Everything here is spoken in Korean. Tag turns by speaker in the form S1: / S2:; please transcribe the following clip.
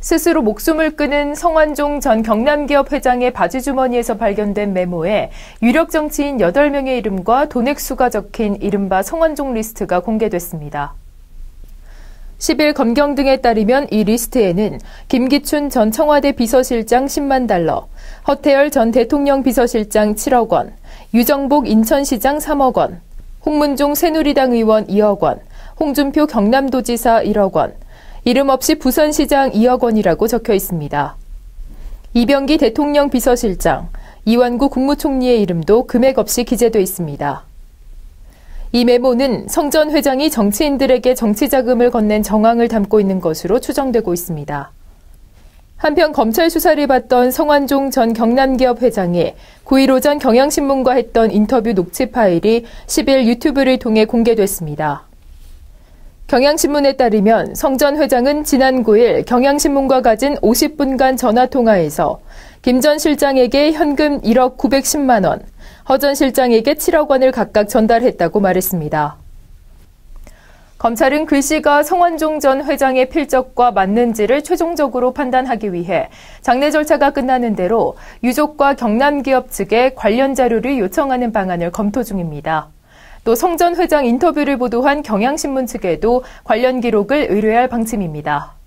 S1: 스스로 목숨을 끊은 성완종 전 경남기업 회장의 바지 주머니에서 발견된 메모에 유력 정치인 8명의 이름과 돈액수가 적힌 이른바 성완종 리스트가 공개됐습니다. 10일 검경 등에 따르면 이 리스트에는 김기춘 전 청와대 비서실장 10만 달러, 허태열 전 대통령 비서실장 7억 원, 유정복 인천시장 3억 원, 홍문종 새누리당 의원 2억 원, 홍준표 경남도지사 1억 원, 이름 없이 부산시장 2억 원이라고 적혀 있습니다. 이병기 대통령 비서실장, 이완구 국무총리의 이름도 금액 없이 기재돼 있습니다. 이 메모는 성 전 회장이 정치인들에게 정치 자금을 건넨 정황을 담고 있는 것으로 추정되고 있습니다. 한편 검찰 수사를 받던 성완종 전 경남기업 회장이 9일 오전 경향신문과 했던 인터뷰 녹취 파일이 10일 유튜브를 통해 공개됐습니다. 경향신문에 따르면 성 전 회장은 지난 9일 경향신문과 가진 50분간 전화통화에서 김 전 실장에게 현금 1억 910만 원, 허 전 실장에게 7억 원을 각각 전달했다고 말했습니다. 검찰은 글씨가 성완종 전 회장의 필적과 맞는지를 최종적으로 판단하기 위해 장례 절차가 끝나는 대로 유족과 경남기업 측에 관련 자료를 요청하는 방안을 검토 중입니다. 또 성전 회장 인터뷰를 보도한 경향신문 측에도 관련 기록을 의뢰할 방침입니다.